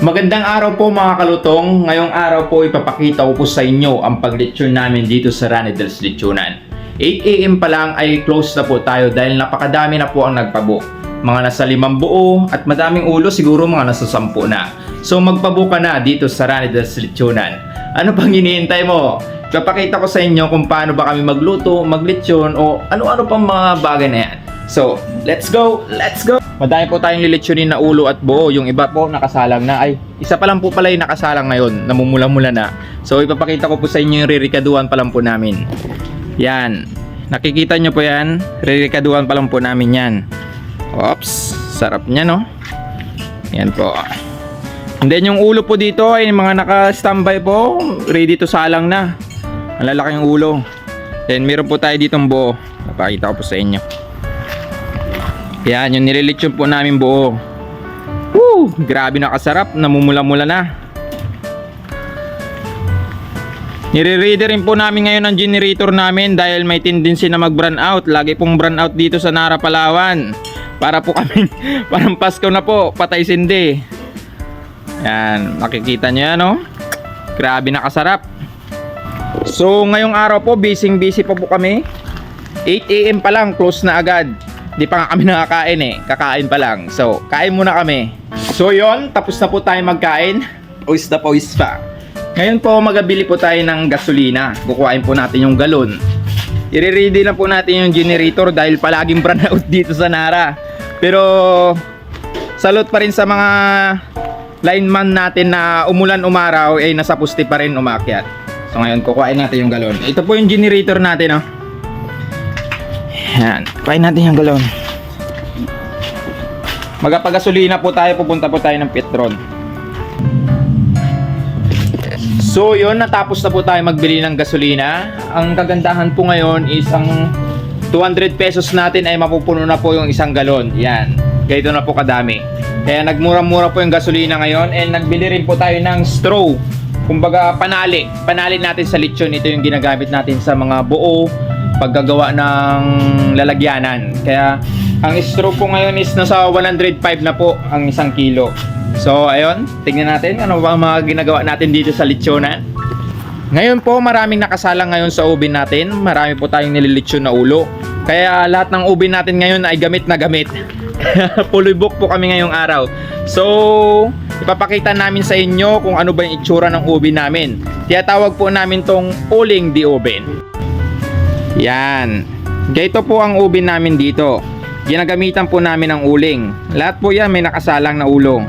Magandang araw po mga kalutong. Ngayong araw po ipapakita ko po sa inyo ang paglechon namin dito sa Ranidels Lechonan. 8am pa lang ay close na po tayo dahil napakadami na po ang nagpabook. Mga nasa limang buo at madaming ulo siguro mga nasa sampu na. So magpabook ka na dito sa Ranidels Lechonan. Ano pang hinihintay mo? Ipapakita ko sa inyo kung paano ba kami magluto, maglechon o ano-ano pang mga bagay na yan. So, let's go! Let's go! Madami po tayong lilitsunin na ulo at buo. Yung iba po nakasalang na. Ay, isa pa lang po pala yung nakasalang ngayon. Namumula-mula na. So, ipapakita ko po sa inyo yung ririkaduan pa lang po namin. Yan. Nakikita nyo po yan? Ririkaduan pa lang po namin yan. Oops. Sarap niya, no? Yan po. And then yung ulo po dito ay mga naka-standby po. Ready to salang na. Ang lalaking ulo. Then meron po tayo ditong buo. Papakita ko po sa inyo. Yan, yung nililitsyon po namin buo. Woo! Grabe nakasarap. Namumula-mula na. Nire-reader rin po namin ngayon ang generator namin dahil may tendency na mag-brownout out. Lagi pong brownout out dito sa Nara Palawan. Para po kami, parang Pasko na po, patay sindi. Yan, makikita nyo yan, no? Grabe nakasarap. So, ngayong araw po, busy-busy pa po kami. 8am pa lang, close na agad. Di pa nga kami nakakain eh, kakain pa lang. So, kain muna kami. So, yon tapos na po tayo magkain. Pawis na pawis pa. Ngayon po, magabili po tayo ng gasolina. Kukuhain po natin yung galon. I-ready na po natin yung generator dahil palaging brownout dito sa Nara. Pero, salute pa rin sa mga lineman natin na umulan umaraw ay nasa puste pa rin umakyat. So ngayon kukuhain natin yung galon. Ito po yung generator natin, oh. Yan, kuhain natin yung galon. Magapagasolina po tayo, pupunta po tayo ng Petron. So yun, natapos na po tayo magbili ng gasolina. Ang kagandahan po ngayon is ang 200 pesos natin ay mapupuno na po yung isang galon. Yan, ganito na po kadami. Kaya nagmura-mura po yung gasolina ngayon and nagbili rin po tayo ng straw. Kumbaga panali. Panali natin sa lechon. Ito yung ginagamit natin sa mga buo paggagawa ng lalagyanan. Kaya ang straw po ngayon is nasa 105 na po ang isang kilo. So ayun, tingnan natin ano ba mga ginagawa natin dito sa lechonan. Ngayon po maraming nakasalang ngayon sa ubin natin. Marami po tayong nililitsyon na ulo. Kaya lahat ng ubin natin ngayon ay gamit na gamit. Pulibok po kami ngayong araw. So, ipapakita namin sa inyo kung ano ba yung itsura ng ubin namin. Tiyatawag po namin tong uling di ubin. Yan. Ganito po ang ubin namin dito. Ginagamitan po namin ng uling. Lahat po yan may nakasalang na ulo.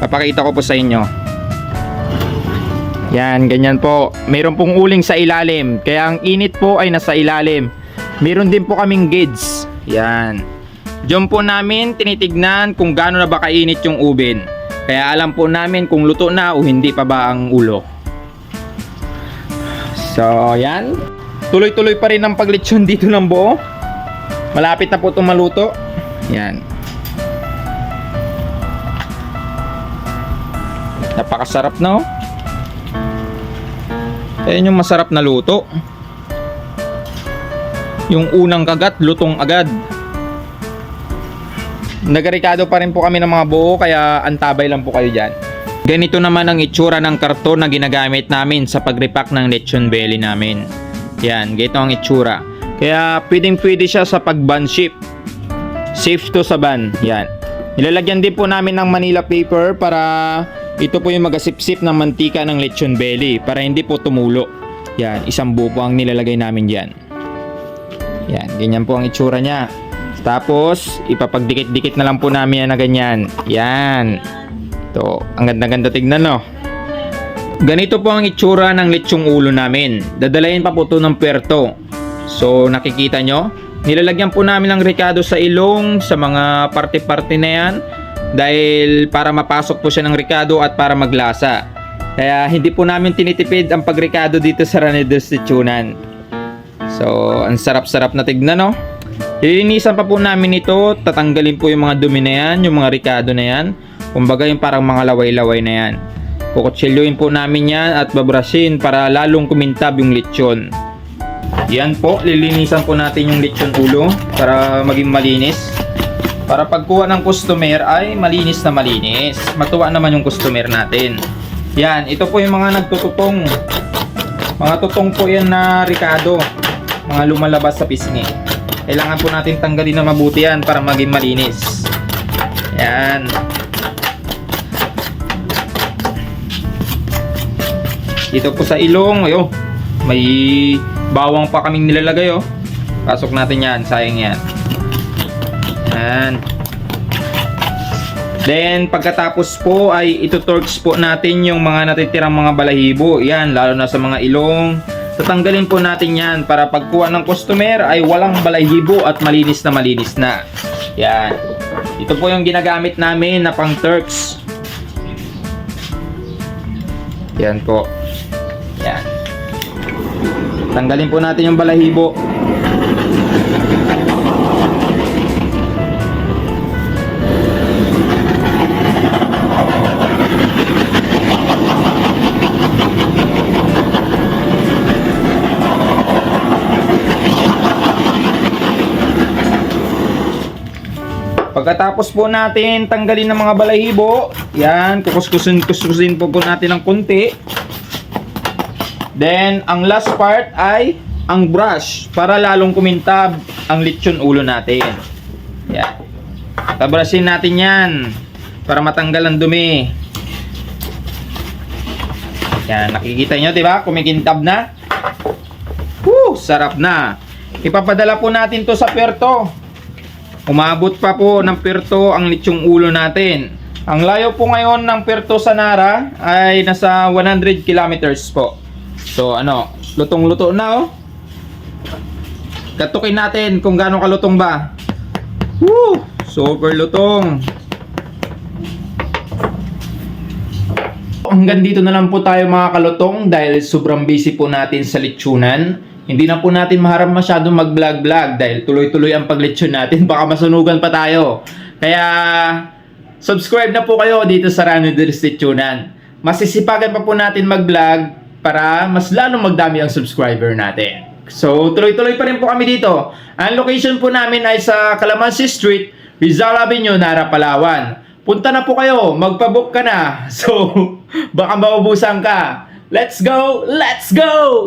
Papakita ko po sa inyo. Yan, ganyan po. Meron pong uling sa ilalim. Kaya ang init po ay nasa ilalim. Meron din po kaming gauge. Yan. Diyan po namin tinitignan kung gaano na ba kainit yung ubin. Kaya alam po namin kung luto na o hindi pa ba ang ulo. So, yan. Tuloy-tuloy pa rin ang paglitsyon dito ng buo. Malapit na po itong maluto. Yan. Napakasarap na oh. Ayan yung masarap na luto. Yung unang kagat, lutong agad. Nagarikado pa rin po kami ng mga buo kaya antabay lang po kayo dyan. Ganito naman ang itsura ng karton na ginagamit namin sa pagrepack ng lechon belly namin. Yan, ganito ang itsura. Kaya pwedeng pwede siya sa pag-ban ship. Safe to sa ban. Yan. Nilalagyan din po namin ng Manila paper para ito po yung magasipsip ng mantika ng lechon belly para hindi po tumulo. Yan, isang buo po ang nilalagay namin dyan. Yan, ganyan po ang itsura niya. Tapos, ipapagdikit-dikit na lang po namin yan na ganyan. Yan. Ito, ang ganda-ganda tignan no. Ganito po ang itsura ng lechong ulo namin. Dadalayin pa po ito ng puerto. So, nakikita nyo? Nilalagyan po namin ng rekado sa ilong, sa mga parte-parte na yan. Dahil para mapasok po siya ng rekado at para maglasa. Kaya hindi po namin tinitipid ang pagrekado dito sa Ranedos Lechonan. So, ang sarap-sarap na tignan, no? Lilinisan pa po namin ito, tatanggalin po yung mga dumi na yan, yung mga rikado na yan. Kumbaga yung parang mga laway-laway na yan. Kukutsilyoin po namin yan at babrasin para lalong kumintab yung lechon. Yan po, lilinisan po natin yung lechon ulo para maging malinis. Para pagkuha ng customer ay malinis na malinis. Matuwa naman yung customer natin. Yan, ito po yung mga nagtututong. Mga tutong po yan na Ricardo. Mga lumalabas sa pisngi. Kailangan po natin tanggalin na mabuti yan para maging malinis. Yan. Dito po sa ilong, ayo, may bawang pa kaming nilalagay oh. Pasok natin yan, sayang yan. Yan. Then, pagkatapos po ay itutorch po natin yung mga natitirang mga balahibo. Yan, lalo na sa mga ilong. Tatanggalin po natin yan para pagkuha ng customer ay walang balahibo at malinis na malinis na. Yan. Ito po yung ginagamit namin na pang Turks. Yan po. Tanggalin po natin yung balahibo. Pagkatapos po natin tanggalin ng mga balahibo, yan, kukuskusin kuskusin po po natin ng konti. Then, ang last part ay ang brush para lalong kumintab ang lechon ulo natin. Yan. Tabrasin natin yan para matanggal ang dumi. Yan, nakikita nyo, di ba? Kumikintab na. Woo, sarap na. Ipapadala po natin to sa perto. Umabot pa po ng Perto ang lechong ulo natin. Ang layo po ngayon ng Perto sa Nara ay nasa 100 kilometers po. So ano, lutong-luto na oh. Katukin natin kung gaano kalutong ba. Woo! Super lutong. Hanggang dito na lang po tayo mga kalutong dahil sobrang busy po natin sa lechonan. Hindi na po natin maharap masyadong mag-vlog-vlog dahil tuloy-tuloy ang paglechon natin. Baka masunugan pa tayo. Kaya subscribe na po kayo dito sa Rano Lechonan. Masisipagan pa po natin mag-vlog para mas lalong magdami ang subscriber natin. So, tuloy-tuloy pa rin po kami dito. Ang location po namin ay sa Calamansi Street, Rizal Avenue, Nara, Palawan. Punta na po kayo, magpabook ka na. So, baka maubusan ka. Let's go! Let's go!